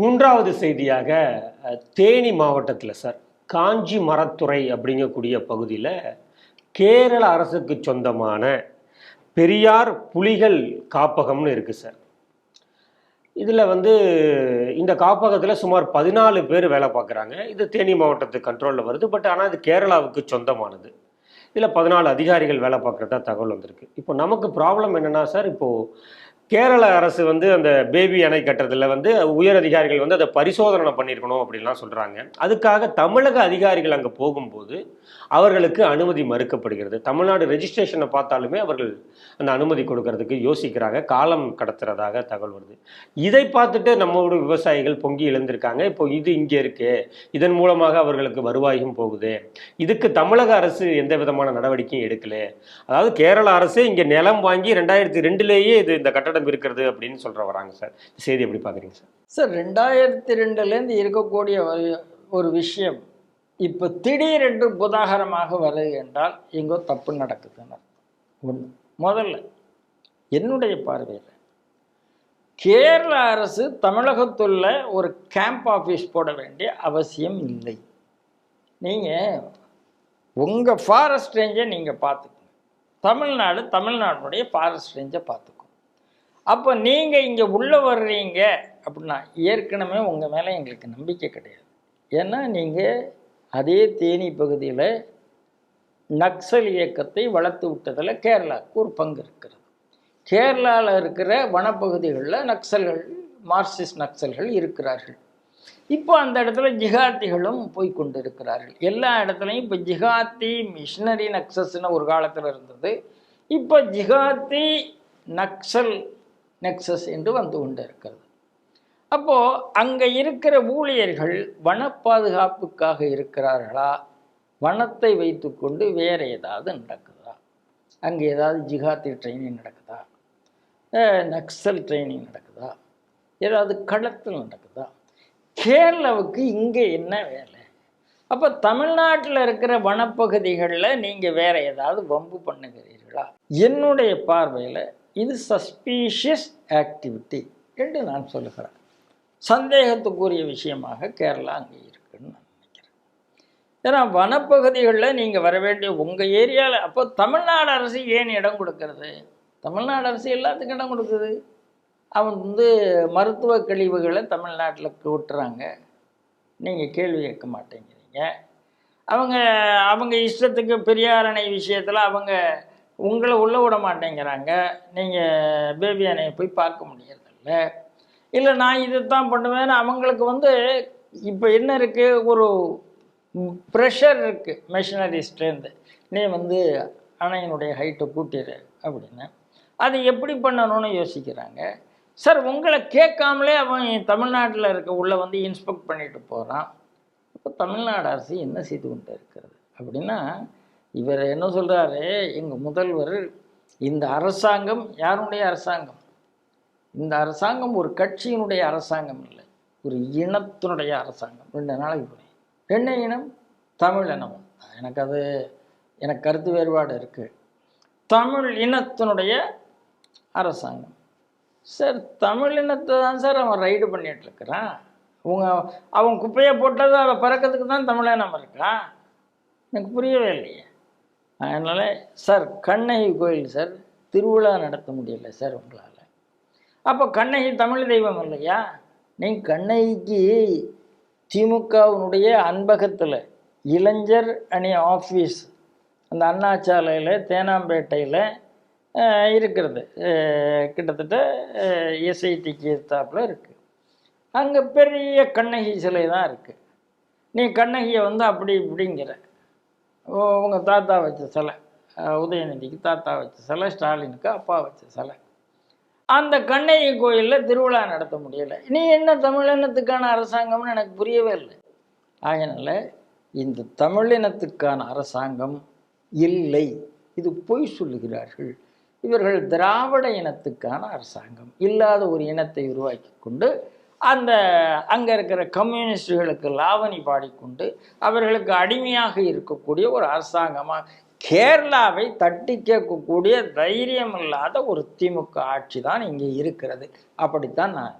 மூன்றாவது செய்தியாக தேனி மாவட்டத்தில் சார் காஞ்சி மரத்துறை அப்படிங்கக்கூடிய பகுதியில் கேரள அரசுக்கு சொந்தமான பெரியார் புலிகள் காப்பகம்னு இருக்குது சார். இதில் வந்து இந்த காப்பகத்தில் சுமார் பதினாலு பேர் வேலை பார்க்குறாங்க. இது தேனி மாவட்டத்து கண்ட்ரோலில் வருது. பட் ஆனால் இது கேரளாவுக்கு சொந்தமானது. இதில் பதினாலு அதிகாரிகள் வேலை பார்க்குறதா தகவல் வந்திருக்கு. இப்போ நமக்கு ப்ராப்ளம் என்னென்னா சார் இப்போது கேரள அரசு வந்து அந்த பேபி அணை கட்டுறதுல வந்து உயர் அதிகாரிகள் வந்து அதை பரிசோதனை பண்ணியிருக்கணும் அப்படின்லாம் சொல்கிறாங்க அதுக்காக தமிழக அதிகாரிகள் அங்கே போகும்போது அவர்களுக்கு அனுமதி மறுக்கப்படுகிறது. தமிழ்நாடு ரெஜிஸ்ட்ரேஷனை பார்த்தாலுமே அவர்கள் அந்த அனுமதி கொடுக்கறதுக்கு யோசிக்கிறாங்க. காலம் கடத்துறதாக தகவல் வருது. இதை பார்த்துட்டு நம்மளோட விவசாயிகள் பொங்கி எழுந்திருக்காங்க. இப்போ இது இங்கே இருக்கு. இதன் மூலமாக அவர்களுக்கு வருவாயும் போகுது. இதுக்கு தமிழக அரசு எந்த விதமான நடவடிக்கையும் எடுக்கல. அதாவது கேரள அரசு இங்கே நிலம் வாங்கி ரெண்டாயிரத்தி ரெண்டுலேயே இது இந்த கட்டட கட்டடம் இருக்கிறது அப்படின்னு சொல்ற வராங்க சார். செய்தி எப்படி பார்க்குறீங்க சார்? சார் ரெண்டாயிரத்தி ரெண்டுலேருந்து இருக்கக்கூடிய ஒரு- ஒரு விஷயம் இப்போ திடீரென்று புதாகரமாக வருது என்றால் எங்கோ தப்பு நடக்குதுன்னு ஒன்று முதல்ல என்னுடைய பார்வையில் கேரள அரசு தமிழகத்துள்ள ஒரு கேம்ப் ஆஃபீஸ் போட வேண்டிய அவசியம் இல்லை. நீங்கள் உங்கள் ஃபாரஸ்ட் ரேஞ்சை நீங்கள் பார்த்துக்கோங்க. தமிழ்நாடு தமிழ்நாடுடைய ஃபாரஸ்ட் ரேஞ்சை பார்த்துக்கோங்க. அப்போ நீங்கள் இங்கே உள்ளே வர்றீங்க அப்படின்னா ஏற்கனவே உங்கள் மேலே எங்களுக்கு நம்பிக்கை கிடையாது. ஏன்னா நீங்கள் அதே தேனி பகுதியில் நக்சல் இயக்கத்தை வளர்த்து விட்டதில் கேரளாவுக்கு ஒரு பங்கு இருக்கிறது. கேரளாவில் இருக்கிற வனப்பகுதிகளில் நக்சல்கள் மார்க்சிஸ்ட் நக்சல்கள் இருக்கிறார்கள். இப்போ அந்த இடத்துல ஜிகாத்திகளும் போய் கொண்டு இருக்கிறார்கள் எல்லா இடத்துலையும் இப்போ ஜிகாத்தி மிஷினரி நக்சஸ்னு ஒரு காலத்தில் இருந்தது. இப்போ ஜிகாத்தி நக்சல் நெக்ஸஸ் என்று வந்து கொண்டு இருக்கிறது அப்போது அங்கே இருக்கிற ஊழியர்கள் வன பாதுகாப்புக்காக இருக்கிறார்களா? வனத்தை வைத்துக்கொண்டு வேறு ஏதாவது நடக்குதா? அங்கே ஏதாவது ஜிகாத்தி ட்ரைனிங் நடக்குதா? நக்சல் ட்ரைனிங் நடக்குதா? ஏதாவது களத்தில் நடக்குதா? கேரளாவுக்கு இங்கே என்ன வேலை? அப்போ தமிழ்நாட்டில் இருக்கிற வனப்பகுதிகளில் நீங்கள் வேறு ஏதாவது வம்பு பண்ணுகிறீர்களா? என்னுடைய பார்வையில் இது சஸ்பீஷியஸ் ஆக்டிவிட்டி என்று நான் சொல்லுகிறேன். சந்தேகத்துக்குரிய விஷயமாக கேரளா அங்கே இருக்குன்னு நான் நினைக்கிறேன். ஏன்னா வனப்பகுதிகளில் நீங்கள் வர வேண்டிய உங்கள் ஏரியாவில் அப்போ தமிழ்நாடு அரசு ஏன் இடம் கொடுக்கறது? தமிழ்நாடு அரசு எல்லாத்துக்கும் இடம் கொடுக்குது. அவன் வந்து மருத்துவ கழிவுகளை தமிழ்நாட்டில் விட்டுறாங்க நீங்கள் கேள்வி கேட்க மாட்டேங்கிறீங்க. அவங்க அவங்க இஷ்டத்துக்கு பெரியார் அணை விஷயத்தில் அவங்க உங்களை உள்ளே விட மாட்டேங்கிறாங்க. நீங்கள் பேபி அணையை போய் பார்க்க முடியறதில்ல. இல்லை நான் இது தான் பண்ணுவேன்னு அவங்களுக்கு வந்து இப்போ என்ன இருக்குது ஒரு ப்ரெஷர் இருக்குது மெஷினரிஸ்ட்லேருந்து நீ வந்து அணையினுடைய ஹைட்டை கூட்டிடு அப்படின்னு. அது எப்படி பண்ணணும்னு யோசிக்கிறாங்க. சார் உங்களை கேட்காமலே அவன் தமிழ்நாட்டில் இருக்க உள்ள வந்து இன்ஸ்பெக்ட் பண்ணிட்டு போகிறான் இப்போ தமிழ்நாடு அரசு என்ன செய்து கொண்டு இருக்கிறது அப்படின்னா இவர் என்ன சொல்கிறாரு எங்கள் முதல்வர் இந்த அரசாங்கம் யாருடைய அரசாங்கம்? இந்த அரசாங்கம் ஒரு கட்சியினுடைய அரசாங்கம் இல்லை. ஒரு இனத்தினுடைய அரசாங்கம். ரெண்டு நாளைக்கு போனேன் என்ன இனம் தமிழ் இனம் எனக்கு அது எனக்கு கருத்து வேறுபாடு இருக்குது தமிழ் இனத்தினுடைய அரசாங்கம். சார் தமிழ் இனத்தை தான் சார் அவன் ரைடு பண்ணிகிட்ருக்கிறான் அவங்க அவன் குப்பையை போட்டது அதை பறக்கிறதுக்கு தான் தமிழ் இனம் இருக்கான் எனக்கு புரியவே இல்லையே. அதனால் சார் கண்ணகி கோயில் சார் திருவிழா நடத்த முடியல சார் உங்களால். அப்போ கண்ணகி தமிழ் தெய்வம் இல்லையா? நீ கண்ணகிக்கு திமுகவினுடைய அன்பகத்தில் இளைஞர் அணி ஆஃபீஸ் அந்த அண்ணாச்சாலையில் தேனாம்பேட்டையில் இருக்கிறது. கிட்டத்தட்ட எஸ்ஐடிக்கு எத்தாப்பில் இருக்குது அங்கே பெரிய கண்ணகி சிலை தான் இருக்குது நீ கண்ணகியை வந்து அப்படி இப்படிங்கிற. உங்கள் தாத்தா வச்ச சிலை. உதயநிதிக்கு தாத்தா வச்ச சிலை ஸ்டாலினுக்கு அப்பா வச்ச சிலை. அந்த கண்ணகி கோயிலில் திருவிழா நடத்த முடியலை. நீ என்ன தமிழினத்துக்கான அரசாங்கம்னு எனக்கு புரியவே இல்லை. ஆகினால இந்த தமிழினத்துக்கான அரசாங்கம் இல்லை. இது பொய் சொல்லுகிறார்கள். இவர்கள் திராவிட இனத்துக்கான அரசாங்கம். இல்லாத ஒரு இனத்தை உருவாக்கி கொண்டு அந்த அங்கே இருக்கிற கம்யூனிஸ்டுகளுக்கு லாவணி பாடிக்கொண்டு அவர்களுக்கு அடிமையாக இருக்கக்கூடிய ஒரு அரசாங்கமாக கேரளாவை தட்டி கேட்கக்கூடிய தைரியம் இல்லாத ஒரு திமுக ஆட்சி தான் இங்கே இருக்கிறது. அப்படித்தான் நான்